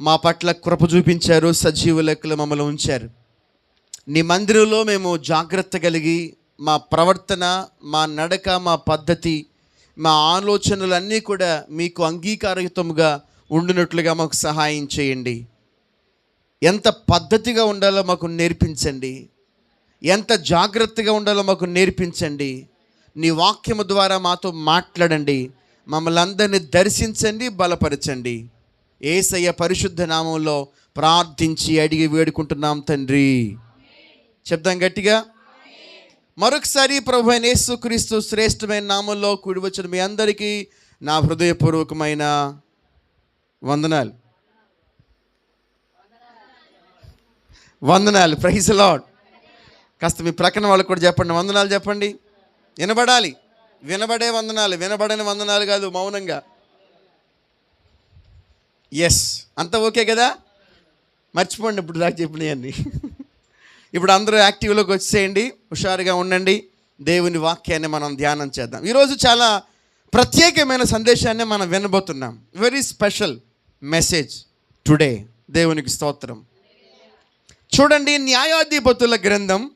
మా పట్ల కృప చూపించారు సజీవ లెక్కలు మమ్మల్ని ఉంచారు. నీ మందిరంలో మేము జాగ్రత్త కలిగి మా ప్రవర్తన మా నడక మా పద్ధతి మా ఆలోచనలన్నీ కూడా మీకు అంగీకారయుతముగా ఉండినట్లుగా మాకు సహాయం చేయండి. ఎంత పద్ధతిగా ఉండాలో మాకు నేర్పించండి. ఎంత జాగ్రత్తగా ఉండాలో మాకు నేర్పించండి. నీ వాక్యము ద్వారా మాతో మాట్లాడండి. మమ్మల్ని అందరినీ దర్శించండి బలపరచండి. ఏసయ్య పరిశుద్ధ నామంలో ప్రార్థించి అడిగి వేడుకుంటున్నాం తండ్రి. చెప్దాం గట్టిగా. మరొకసారి ప్రభు అయిన యేసుక్రీస్తు శ్రేష్టమైన నామంలో కూడి వచ్చిన మీ అందరికీ నా హృదయపూర్వకమైన వందనాలు. వందనాలు. ప్రైజ్ లాడ్ కాస్త మీ ప్రక్కన వాళ్ళకి కూడా చెప్పండి. వందనాలు చెప్పండి. వినబడాలి. వినబడే వందనాలు. వినబడని వందనాలు కాదు మౌనంగా. ఎస్ అంత ఓకే కదా? మర్చిపోండి ఇప్పుడు దాకా చెప్పినవన్నీ ఇప్పుడు అందరూ యాక్టివ్లోకి వచ్చేయండి హుషారుగా ఉండండి. దేవుని వాక్యాన్ని మనం ధ్యానం చేద్దాం. ఈరోజు చాలా ప్రత్యేకమైన సందేశాన్ని మనం వినబోతున్నాం. వెరీ స్పెషల్ మెసేజ్ టుడే దేవునికి స్తోత్రం. చూడండి న్యాయాధిపతుల గ్రంథం.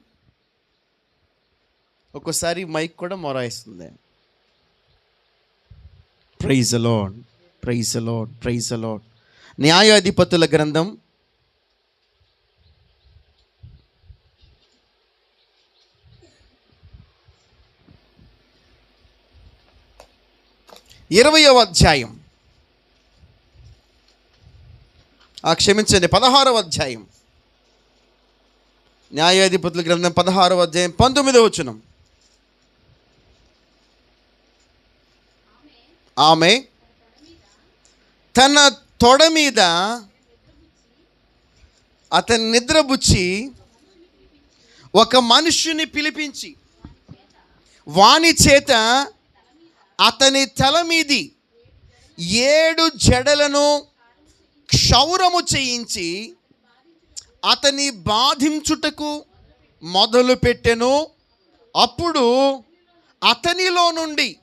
ఒక్కోసారి మైక్ కూడా మొరాయిస్తుంది. Praise the lord praise the lord praise the lord న్యాయాధిపతుల గ్రంథం. ఇరవయవ అధ్యాయం. ఆ క్షమించండి పదహారవ అధ్యాయం. న్యాయాధిపతుల గ్రంథం పదహారవ అధ్యాయం పంతొమ్మిదవ వచనం. ఆమె తన తొడ మీద అతని నిద్రబుచ్చి ఒక మనుష్యుని పిలిపించి వాని చేత అతని తల మీది ఏడు జడలను క్షౌరము చేయించి అతని బాధించుటకు మొదలు పెట్టెను. అప్పుడు అతనిలో నుండి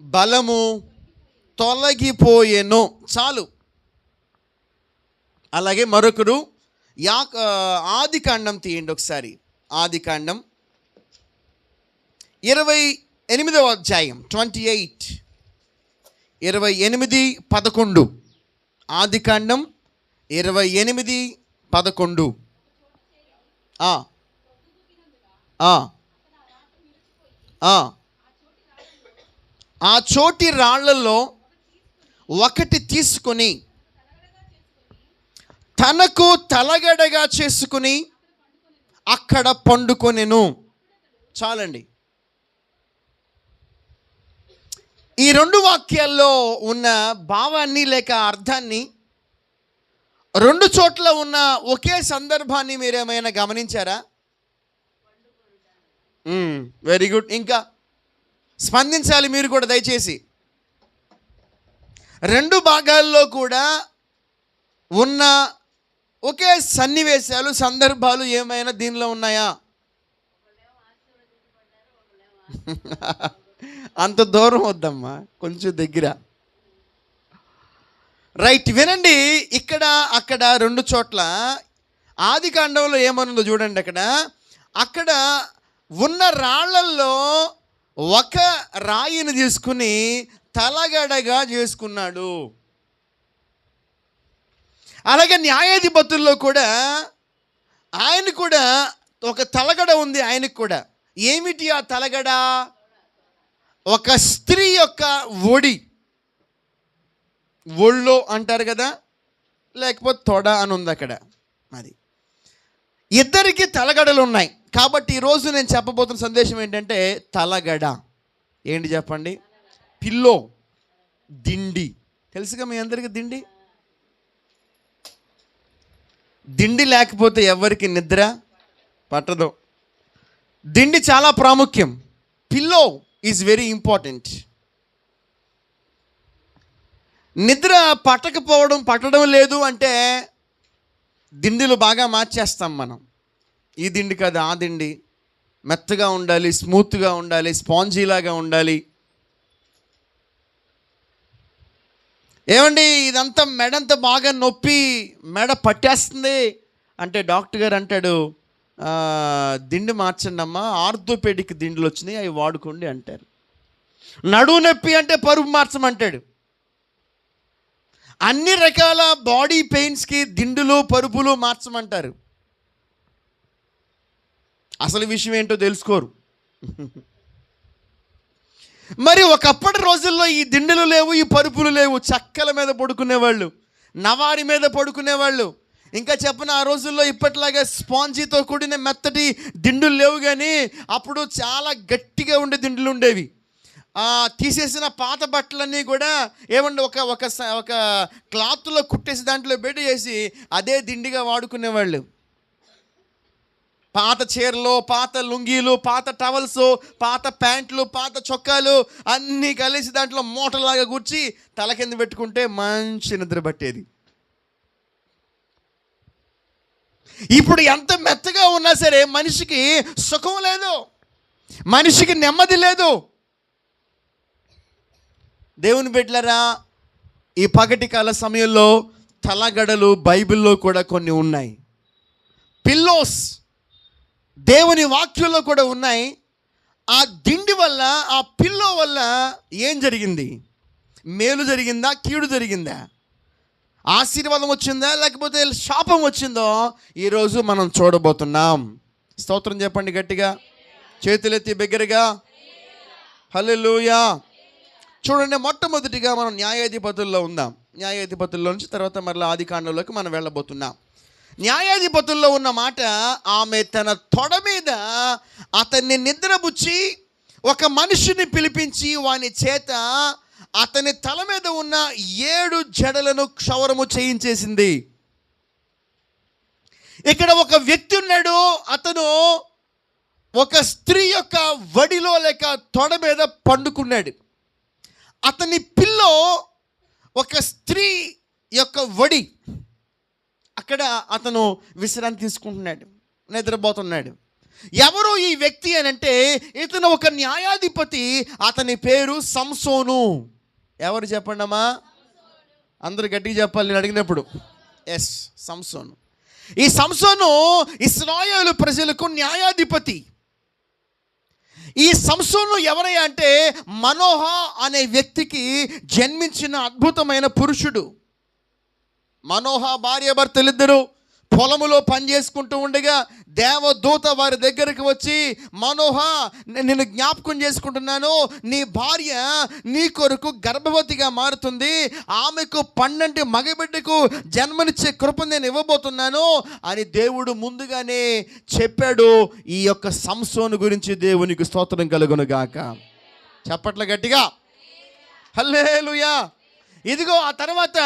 బలము తొలగిపోయెను. చాలు. అలాగే మరొకరు యా ఆది కాండం తీయండి ఒకసారి. ఆది కాండం. ఇరవై ఎనిమిదవ అధ్యాయం ట్వంటీ ఎయిట్ ఇరవై ఎనిమిది పదకొండు. ఆది కాండం ఇరవై ఎనిమిది పదకొండు. ఆ. ఆ చోటి రాళ్ళలో ఒకటి తీసుకొని తనకు తలగడగా చేసుకుని అక్కడ పండుకొనెను. చాలండి. ఈ రెండు వాక్యాల్లో ఉన్న భావాన్ని లేక అర్థాన్ని రెండు చోట్ల ఉన్న ఒకే సందర్భాన్ని మీరేమైనా గమనించారా? Very good. ఇంకా స్పందించాలి మీరు కూడా దయచేసి. రెండు భాగాల్లో కూడా ఉన్న ఒకే సన్నివేశాలు సందర్భాలు ఏమైనా దీనిలో ఉన్నాయా? అంత దూరం వద్దమ్మా కొంచెం దగ్గర. రైట్ వినండి ఇక్కడ అక్కడ రెండు చోట్ల ఆది కాండంలో ఏమనుందో చూడండి అక్కడ. అక్కడ ఉన్న రాళ్ళల్లో ఒక రాయిని తీసుకుని తలగడగా చేసుకున్నాడు. అలాగే న్యాయాధిపతుల్లో కూడా ఆయన కూడా ఒక తలగడ ఉంది ఆయనకు కూడా. ఏమిటి ఆ తలగడ? ఒక స్త్రీ యొక్క ఒడి. ఒళ్ళో అంటారు కదా లేకపోతే తొడ అని ఉంది అక్కడ అది. ఇద్దరికి తలగడలు ఉన్నాయి. కాబట్టి ఈరోజు నేను చెప్పబోతున్న సందేశం ఏంటంటే తలగడ. ఏంటి చెప్పండి? పిల్లో. దిండి. తెలుసుగా మీ అందరికీ దిండి? దిండి లేకపోతే ఎవరికి నిద్ర పట్టదు. దిండి చాలా ప్రాముఖ్యం. పిల్లో ఈజ్ వెరీ ఇంపార్టెంట్ నిద్ర పట్టకపోవడం పట్టడం లేదు అంటే దిండిలు బాగా మార్చేస్తాం మనం. ఈ దిండి కాదు ఆ దిండి మెత్తగా ఉండాలి స్మూత్గా ఉండాలి స్పాంజీలాగా ఉండాలి. ఏమండి ఇదంతా మెడంతా బాగా నొప్పి మెడ పట్టేస్తుంది అంటే డాక్టర్ గారు అంటాడు దిండు మార్చండి అమ్మా ఆర్థోపెడిక్ దిండులు వచ్చినాయి అవి వాడుకోండి అంటారు. నడువు నొప్పి అంటే పరుపు మార్చమంటాడు అన్ని రకాల బాడీ పెయిన్స్కి దిండులు పరుపులు మార్చమంటారు అసలు విషయం ఏంటో తెలుసుకోరు. మరి ఒకప్పటి రోజుల్లో ఈ దిండులు లేవు ఈ పరుపులు లేవు చక్కల మీద పడుకునేవాళ్ళు నవారి మీద పడుకునేవాళ్ళు. ఇంకా చెప్పిన ఆ రోజుల్లో ఇప్పటిలాగా స్పాంజీతో కూడిన మెత్తటి దిండులు లేవు కానీ అప్పుడు చాలా గట్టిగా ఉండే దిండులు ఉండేవి. తీసేసిన పాత బట్టలన్నీ కూడా ఏమండి ఒక ఒక స- ఒక క్లాత్లో కుట్టేసి దాంట్లో బెడ్ చేసి అదే దిండిగా వాడుకునేవాళ్ళు. పాత చీరలు పాత లుంగీలు పాత టవల్స్ పాత ప్యాంట్లు పాత చొక్కాలు అన్నీ కలిసి దాంట్లో మూటలాగా కూర్చి తల కింద పెట్టుకుంటే మంచి నిద్ర పట్టేది. ఇప్పుడు ఎంత మెత్తగా ఉన్నా సరే మనిషికి సుఖం లేదు మనిషికి నెమ్మది లేదు. దేవుని బిడ్డలరా ఈ పగటి కాల సమయంలో తలగడలు బైబిల్లో కూడా కొన్ని ఉన్నాయి. పిల్లోస్ దేవుని వాక్యంలో కూడా ఉన్నాయి. ఆ దిండి వల్ల ఆ పిల్లో వల్ల ఏం జరిగింది? మేలు జరిగిందా? కీడు జరిగిందా? ఆశీర్వాదం వచ్చిందా? లేకపోతే శాపం వచ్చిందో ఈరోజు మనం చూడబోతున్నాం. స్తోత్రం చెప్పండి గట్టిగా. చేతులెత్తి బిగ్గరగా. హల్లెలూయా. చూడండి మొట్టమొదటిగా మనం న్యాయాధిపతుల్లో ఉందాం. న్యాయాధిపతుల్లో నుంచి తర్వాత మరలా ఆది కాండంలోకి మనం వెళ్ళబోతున్నాం. న్యాయాధిపతుల్లో ఉన్న మాట ఆమె తన తొడ మీద అతన్ని నిద్రబుచ్చి ఒక మనిషిని పిలిపించి వాని చేత అతని తల మీద ఉన్న ఏడు జడలను క్షవరము చేయించేసింది. ఇక్కడ ఒక వ్యక్తి ఉన్నాడు అతను ఒక స్త్రీ యొక్క వడిలో లేక తొడ మీద పండుకున్నాడు. అతని పిల్లో ఒక స్త్రీ యొక్క వడి అక్కడ అతను విశ్రాంతి తీసుకుంటున్నాడు నిద్రపోతున్నాడు. ఎవరు ఈ వ్యక్తి అని అంటే ఇతను ఒక న్యాయాధిపతి అతని పేరు సంసోను. ఎవరు చెప్పండి అమ్మా? అందరు గట్టిగా చెప్పాలి నేను అడిగినప్పుడు. ఎస్ సంసోను. ఈ సంసోను ఇస్రాయేలు ప్రజలకు న్యాయాధిపతి. ఈ సంసోను ఎవరయ్యా అంటే మనోహ అనే వ్యక్తికి జన్మించిన అద్భుతమైన పురుషుడు. మనోహ భార్య భర్తలిద్దరూ పొలములో పని చేసుకుంటూ ఉండగా దేవదూత వారి దగ్గరికి వచ్చి మనోహ నేను నిన్ను జ్ఞాపకం చేసుకుంటున్నాను. నీ భార్య నీ కొరకు గర్భవతిగా మారుతుంది. ఆమెకు పన్నెండు మగబిడ్డకు జన్మనిచ్చే కృప నేను ఇవ్వబోతున్నాను. అని దేవుడు ముందుగానే చెప్పాడు. ఈ యొక్క సంసోను గురించి దేవునికి స్తోత్రం కలుగునుగాక చెప్పట్ల గట్టిగా. హల్లేలుయా. ఇదిగో ఆ తర్వాత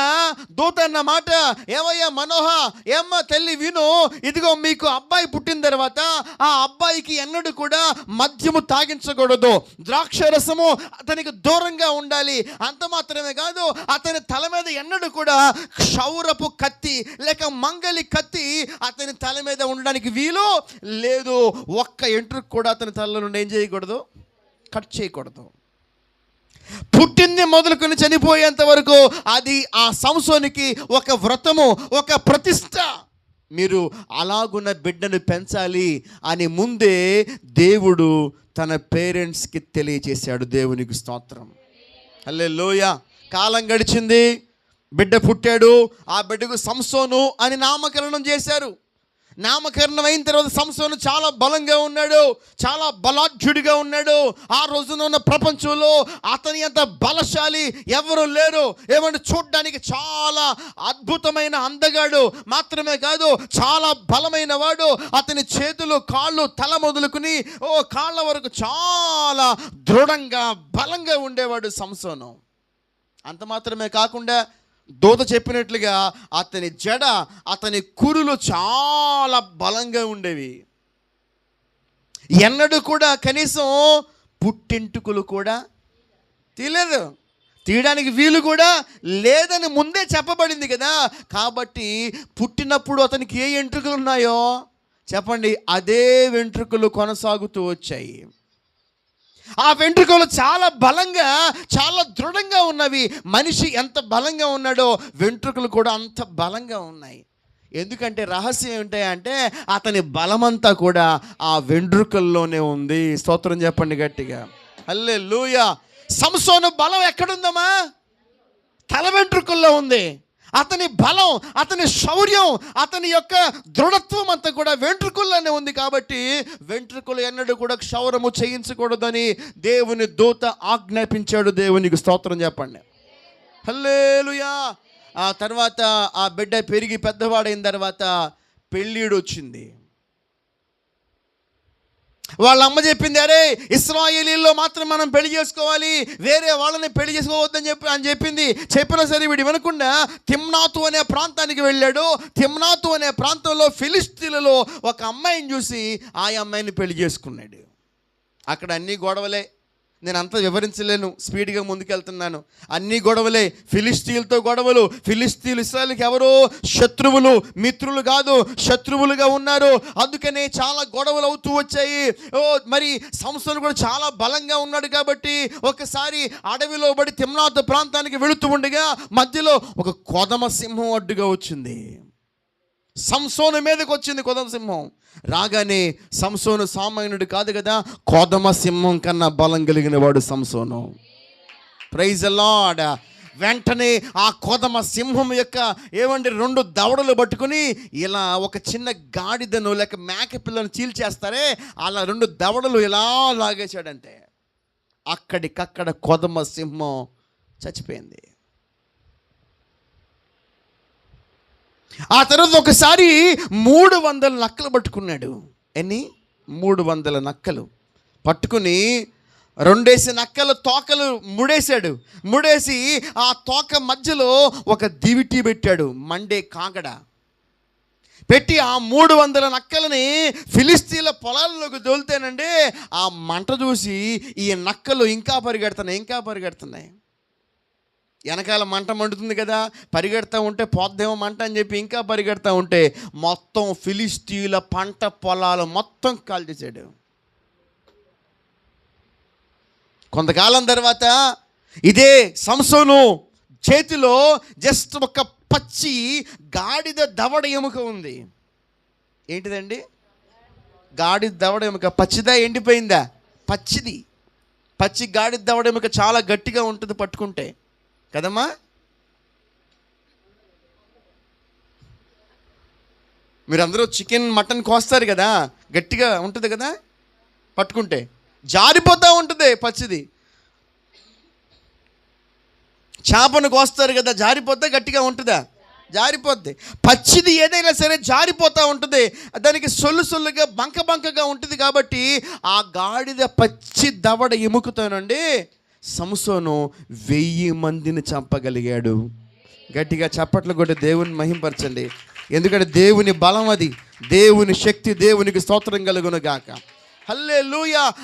దూత అన్న మాట ఏమయ్యా మనోహ ఏమ్మా తల్లి విను ఇదిగో మీకు అబ్బాయి పుట్టిన తర్వాత ఆ అబ్బాయికి ఎన్నడూ కూడా మద్యము తాగించకూడదు. ద్రాక్ష రసము అతనికి దూరంగా ఉండాలి. అంత మాత్రమే కాదు అతని తల మీద ఎన్నడూ కూడా క్షౌరపు కత్తి లేక మంగలి కత్తి అతని తల మీద ఉండడానికి వీలు లేదు. ఒక్క ఎంట్రుకు కూడా అతని తలలో నుండి ఏం చేయకూడదు? కట్ చేయకూడదు. పుట్టింది మొదలుకొని చనిపోయేంత వరకు అది ఆ సంసోనికి ఒక వ్రతము ఒక ప్రతిష్ట. మీరు అలాగున్న బిడ్డను పెంచాలి అని ముందే దేవుడు తన పేరెంట్స్కి తెలియచేశాడు దేవునికి స్తోత్రం. అల్లే లోయ కాలం గడిచింది బిడ్డ పుట్టాడు ఆ బిడ్డకు సంసోను అని నామకరణం చేశారు. నామకరణం అయిన తర్వాత సంసోను చాలా బలంగా ఉన్నాడు చాలా బలాఢ్యుడిగా ఉన్నాడు. ఆ రోజున ఉన్న ప్రపంచంలో అతని అంత బలశాలి ఎవరు లేరు. ఏమంటే చూడ్డానికి చాలా అద్భుతమైన అందగాడు మాత్రమే కాదు చాలా బలమైన వాడు. అతని చేతులు కాళ్ళు తల మొదలుకుని ఓ కాళ్ళ వరకు చాలా దృఢంగా బలంగా ఉండేవాడు సంసోను. అంత మాత్రమే కాకుండా దూత చెప్పినట్లుగా అతని జడ అతని కురులు చాలా బలంగా ఉండేవి. ఎన్నడూ కూడా కనీసం పుట్టింటుకులు కూడా తీయలేదు తీయడానికి వీలు కూడా లేదని ముందే చెప్పబడింది కదా. కాబట్టి పుట్టినప్పుడు అతనికి ఏ వెంట్రుకలు ఉన్నాయో చెప్పండి. అదే వెంట్రుకలు కొనసాగుతూ వచ్చాయి. ఆ వెంట్రుకలు చాలా బలంగా చాలా దృఢంగా ఉన్నవి. మనిషి ఎంత బలంగా ఉన్నాడో వెంట్రుకలు కూడా అంత బలంగా ఉన్నాయి. ఎందుకంటే రహస్యం ఏంటంటే అతని బలమంతా కూడా ఆ వెంట్రుకల్లోనే ఉంది. స్తోత్రం చెప్పండి గట్టిగా. అల్లే లూయ సంసోను బలం ఎక్కడుందమ్మా? తల వెంట్రుకల్లో ఉంది. అతని బలం అతని శౌర్యం అతని యొక్క దృఢత్వం అంతా కూడా వెంట్రుకల్లోనే ఉంది కాబట్టి వెంట్రుకలు ఎన్నడూ కూడా క్షౌరము చేయించకూడదని దేవుని దూత ఆజ్ఞాపించాడు. దేవునికి స్తోత్రం చెప్పండి. హల్లేలుయా! ఆ తర్వాత ఆ బిడ్డ పెరిగి పెద్దవాడైన తర్వాత పెళ్ళిడు వచ్చింది. వాళ్ళ అమ్మ చెప్పింది అరే ఇస్రాయేలీల్లో మాత్రం మనం పెళ్ళి చేసుకోవాలి. వేరే వాళ్ళని పెళ్ళి చేసుకోవద్దని చెప్పి అని చెప్పింది. చెప్పినా సరే వీడు వినకుండా తిమ్నాతు అనే ప్రాంతానికి వెళ్ళాడు. తిమ్నాతు అనే ప్రాంతంలో ఫిలిస్తీన్లలో ఒక అమ్మాయిని చూసి ఆ అమ్మాయిని పెళ్ళి చేసుకున్నాడు. అక్కడ అన్ని గొడవలే. నేను అంత వివరించలేను స్పీడ్గా ముందుకెళ్తున్నాను. అన్ని గొడవలే ఫిలిస్తీన్లతో గొడవలు ఫిలిస్తీన్లు ఇస్రాయల్కి ఎవరో శత్రువులు మిత్రులు కాదు శత్రువులుగా ఉన్నారు. అందుకనే చాలా గొడవలు అవుతూ వచ్చాయి. ఓ మరి సంస్థలు కూడా చాలా బలంగా ఉన్నాడు కాబట్టి ఒకసారి అడవిలో పడి తిమ్నాథ ప్రాంతానికి వెళుతూ ఉండగా మధ్యలో ఒక కొదమ సింహం అడ్డుగా వచ్చింది. సంసోను మీదకి వచ్చింది కొదమ సింహం. రాగానే సంసోను సామాన్యుడు కాదు కదా కోదమ సింహం కన్నా బలం కలిగిన వాడు సంసోను. ప్రైజ్ లాడ్ వెంటనే ఆ కోదమ సింహం యొక్క ఏమండి రెండు దవడలు పట్టుకుని ఇలా ఒక చిన్న గాడిదను లేక మేక పిల్లను చీల్చేస్తారే అలా రెండు దవడలు ఇలా లాగేశాడంటే అక్కడికక్కడ కొదమ సింహం చచ్చిపోయింది. ఆ తర్వాత ఒకసారి మూడు వందల నక్కలు పట్టుకున్నాడు. ఎన్ని? మూడు వందల నక్కలు. పట్టుకుని రెండేసి నక్కలు తోకలు ముడేశాడు. ముడేసి ఆ తోక మధ్యలో ఒక దివిటి పెట్టాడు మండే కాగడ. పెట్టి ఆ మూడు వందల నక్కలని ఫిలిస్తీన్ల పొలాల్లోకి దోలితేనండి ఆ మంట చూసి ఈ నక్కలు ఇంకా పరిగెడుతున్నాయి ఇంకా పరిగెడుతున్నాయి. వెనకాల మంట మండుతుంది కదా పరిగెడతా ఉంటే పోద్దేమో మంట అని చెప్పి ఇంకా పరిగెడతా ఉంటే మొత్తం ఫిలిస్తీన్ల పంట పొలాలు మొత్తం కాల్చేసాడు కొంతకాలం తర్వాత ఇదే సంసోను చేతిలో జస్ట్ ఒక పచ్చి గాడిద దవడ ఎముక ఉంది. ఏంటిదండి? గాడిద దవడ ఎముక పచ్చిదా ఎండిపోయిందా? పచ్చిది. పచ్చి గాడి దవడ ఎముక చాలా గట్టిగా ఉంటుంది పట్టుకుంటే. కదమ్మా? మీరందరూ చికెన్ మటన్ కోస్తారు కదా? గట్టిగా ఉంటుంది కదా? పట్టుకుంటే. జారిపోతూ ఉంటుంది పచ్చిది. చేపను కోస్తారు కదా జారిపోతే గట్టిగా ఉంటుందా? జారిపోద్ది. పచ్చిది ఏదైనా సరే జారిపోతూ ఉంటుంది. దానికి సొల్లు సొల్లుగా బంక బంకగా ఉంటుంది కాబట్టి ఆ గాడిద పచ్చి దవడ ఎముకతోనండి సంసోను వెయ్యి మందిని చంపగలిగాడు. గట్టిగా చప్పట్లు కొట్టి దేవుని మహింపరచండి. ఎందుకంటే దేవుని బలం అది. దేవుని శక్తి దేవునికి స్తోత్రం కలుగును గాక. హల్లే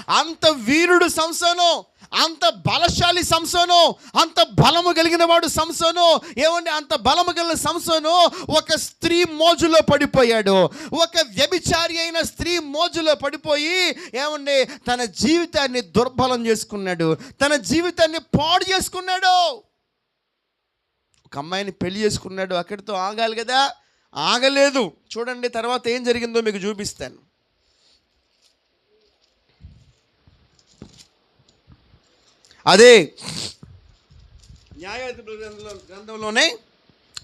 అంత వీరుడు సంసోను అంత బలశాలి సంసోను అంత బలము కలిగిన వాడు సంసోను ఏమండి అంత బలము కలిగిన సంసోను ఒక స్త్రీ మోజులో పడిపోయాడు. ఒక వ్యభిచారి అయిన స్త్రీ మోజులో పడిపోయి ఏమండి తన జీవితాన్ని దుర్బలం చేసుకున్నాడు. తన జీవితాన్ని పాడు చేసుకున్నాడు. ఒక అమ్మాయిని పెళ్ళి చేసుకున్నాడు. అక్కడితో ఆగాలి కదా? ఆగలేదు. చూడండి తర్వాత ఏం జరిగిందో మీకు చూపిస్తాను. అదే గ్రంథంలోనే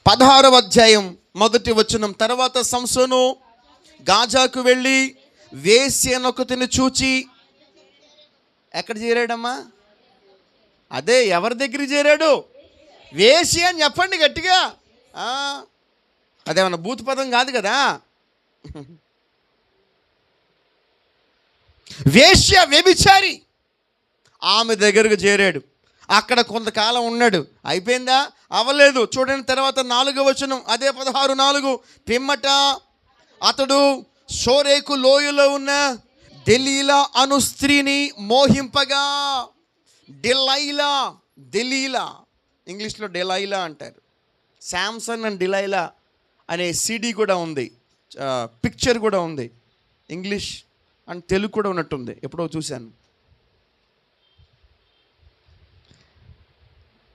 పదహారవ అధ్యాయం మొదటి వచనం. తర్వాత సంసోను గాజాకు వెళ్ళి వేశ్యనొకతిని చూచి ఎక్కడ చేరాడమ్మా? అదే ఎవరి దగ్గరికి చేరాడు? వేసి అని చెప్పండి గట్టిగా. అదేమన్నా భూత పదం కాదు కదా? వేశ్య వ్యభిచారి. ఆమె దగ్గరకు చేరాడు. అక్కడ కొంతకాలం ఉన్నాడు. అయిపోయిందా? అవ్వలేదు. చూడండి తర్వాత నాలుగో వచనం అదే పదహారు నాలుగు. పిమ్మట అతడు షోరేకు లోయలో ఉన్న దెలీలా అను స్త్రీని మోహింపగా. డిలైలా దెలీలా ఇంగ్లీష్లో డెలైలా అంటారు. శాంసన్ అండ్ డిలైలా అనే సిడీ కూడా ఉంది. పిక్చర్ కూడా ఉంది. ఇంగ్లీష్ అండ్ తెలుగు కూడా ఉన్నట్టుంది. ఎప్పుడో చూశాను.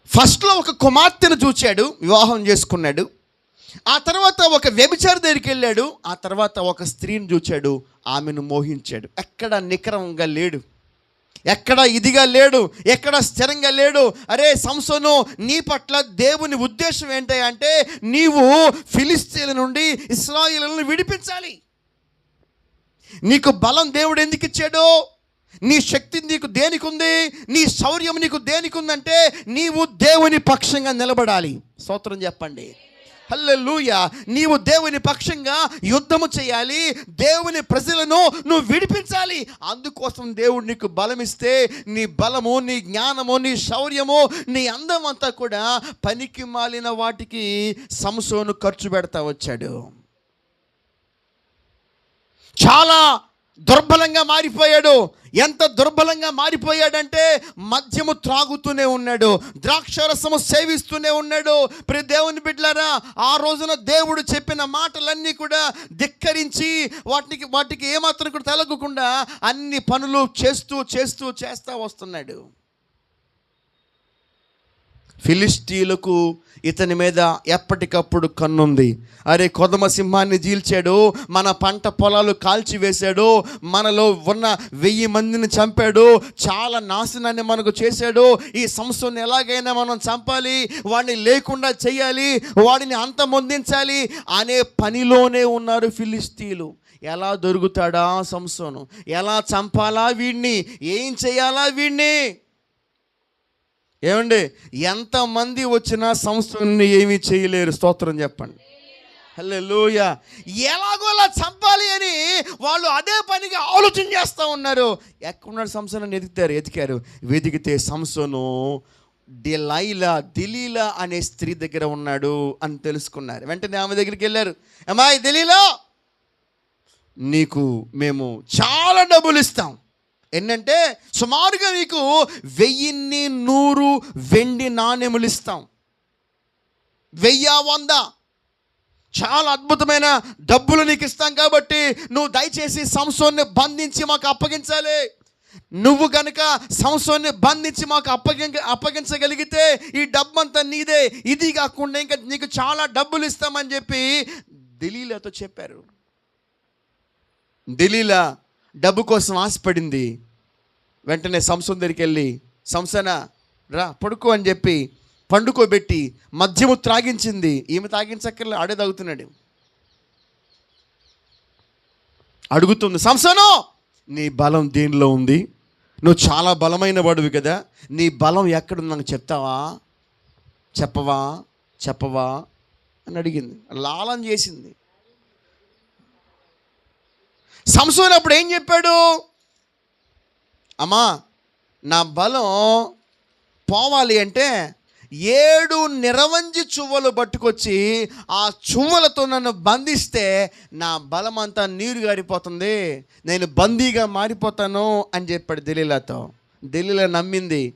ఫస్ట్లో ఒక కుమార్తెను చూచాడు వివాహం చేసుకున్నాడు. ఆ తర్వాత ఒక వ్యభిచారి దగ్గరికి వెళ్ళాడు ఆ తర్వాత ఒక స్త్రీని చూచాడు ఆమెను మోహించాడు. ఎక్కడ నికరంగా లేడు. ఎక్కడ ఇదిగా లేడు ఎక్కడ స్థిరంగా లేడు. అరే సంసోను నీ పట్ల దేవుని ఉద్దేశం ఏంటి అంటే నీవు ఫిలిస్తీన్ల నుండి ఇస్రాయిలను విడిపించాలి. నీకు బలం దేవుడు ఎందుకు ఇచ్చాడో? నీ శక్తి నీకు దేనికి ఉంది నీ శౌర్యం నీకు దేనికి ఉందంటే నీవు దేవుని పక్షంగా నిలబడాలి. స్తోత్రం చెప్పండి. హల్లెలూయ. నీవు దేవుని పక్షంగా యుద్ధము చేయాలి. దేవుని ప్రజలను నువ్వు విడిపించాలి. అందుకోసం దేవుడు నీకు బలం ఇస్తే నీ బలము నీ జ్ఞానము నీ శౌర్యము నీ అందం అంతా కూడా పనికి మాలిన వాటికి సంసోను ఖర్చు పెడతా వచ్చాడు. చాలా దుర్బలంగా మారిపోయాడు. ఎంత దుర్బలంగా మారిపోయాడంటే మద్యము త్రాగుతూనే ఉన్నాడు. ద్రాక్షరసము సేవిస్తూనే ఉన్నాడు. ప్రియ దేవుని బిడ్డలారా ఆ రోజున దేవుడు చెప్పిన మాటలన్నీ కూడా ధిక్కరించి వాటికి వాటికి ఏమాత్రం కూడా తలగకుండా అన్ని పనులు చేస్తూ చేస్తూ చేస్తూ వస్తున్నాడు. ఫిలిస్టీలకు ఇతని మీద ఎప్పటికప్పుడు కన్నుంది. అరే కొదమ సింహాన్ని జీల్చాడు మన పంట పొలాలు కాల్చివేశాడు మనలో ఉన్న వెయ్యి మందిని చంపాడు చాలా నాశనాన్ని మనకు చేశాడు. ఈ సంస్థను ఎలాగైనా మనం చంపాలి వాడిని లేకుండా చేయాలి వాడిని అంతమొందించాలి అనే పనిలోనే ఉన్నారు ఫిలిస్తీన్లు ఎలా దొరుకుతాడా సంసోను ఎలా చంపాలా వీడిని ఏం చేయాలా వీడిని ఏమండి ఎంతమంది వచ్చినా సంస్థని ఏమీ చేయలేరు. స్తోత్రం చెప్పండి. హల్లెలూయ. ఎలాగోలా చంపాలి అని వాళ్ళు అదే పనిగా ఆలోచన చేస్తూ ఉన్నారు. ఎక్కడున్నాడు సంస్థను ఎతికారు ఎతికారు వెతికితే సంస్థను డిలైలా దిలీలా అనే స్త్రీ దగ్గర ఉన్నాడు అని తెలుసుకున్నారు. వెంటనే ఆమె దగ్గరికి వెళ్ళారు. అమ్మాయి దిలీలా నీకు మేము చాలా డబ్బులు ఇస్తాం. ఏంటంటే సుమారుగా నీకు వెయ్యిన్ని నూరు వెండి నాణ్యములు ఇస్తాం. వెయ్యి వంద? చాలా అద్భుతమైన డబ్బులు నీకు ఇస్తాం కాబట్టి నువ్వు దయచేసి సంసోన్ని బంధించి మాకు అప్పగించాలి. నువ్వు కనుక సంవత్సరాన్ని బంధించి మాకు అప్పగి అప్పగించగలిగితే ఈ డబ్బు నీదే. ఇది కాకుండా ఇంకా నీకు చాలా డబ్బులు ఇస్తామని చెప్పి దిలీలతో చెప్పారు. దిలీలా డబ్బు కోసం ఆశపడింది. వెంటనే సంసన్ దగ్గరికి వెళ్ళి సంసన రా పడుకో అని చెప్పి పండుకోబెట్టి మద్యము త్రాగించింది. ఈమె తాగించక్కర్లే ఆడే తాగుతున్నాడు. అడుగుతుంది సంసను నీ బలం దేనిలో ఉంది? నువ్వు చాలా బలమైన వాడివి కదా. నీ బలం ఎక్కడుంది? నాకు చెప్తావా? చెప్పవా చెప్పవా అని అడిగింది. లాలం చేసింది. సంసోన్ అప్పుడు ఏం చెప్పాడు? అమ్మా నా బలం పోవాలి అంటే ఏడు నిరవంజి చువ్వలు పట్టుకొచ్చి ఆ చువ్వలతో నన్ను బంధిస్తే నా బలం అంతా నీరు గారిపోతుంది. నేను బందీగా మారిపోతాను అని చెప్పాడు దిలీలాతో. దిలీలా నమ్మింది.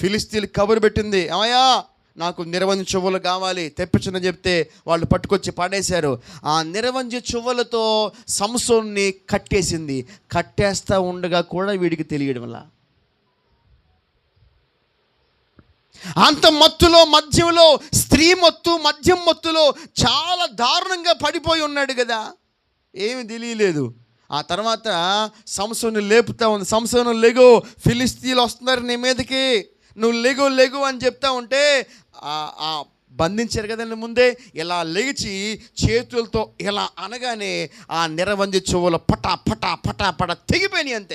ఫిలిస్తీన్ కబురు పెట్టింది. అమ్మయ్యా నాకు నిరవంజి చువ్వలు కావాలి తెప్పించని చెప్తే వాళ్ళు పట్టుకొచ్చి పడేశారు. ఆ నిరవంజి చువ్వలతో సంసోన్ని కట్టేసింది. కట్టేస్తూ ఉండగా కూడా వీడికి తెలియడం వల్ల. అంత మత్తులో మద్యంలో స్త్రీ మత్తు మద్యం మత్తులో చాలా దారుణంగా పడిపోయి ఉన్నాడు కదా. ఏమి తెలియలేదు. ఆ తర్వాత సంసోను లేపుతా ఉంది. సంసోను లెగు ఫిలిస్తీన్లు వస్తున్నారు నీ మీదకి. నువ్వు లెగు లెగు అని చెప్తా ఉంటే బంధించారు కదండి ముందే ఇలా లేచి చేతులతో ఇలా అనగానే ఆ నిరవంది చెవులు పటా పటా పటా పట తెగిపోయినాయి అంతే.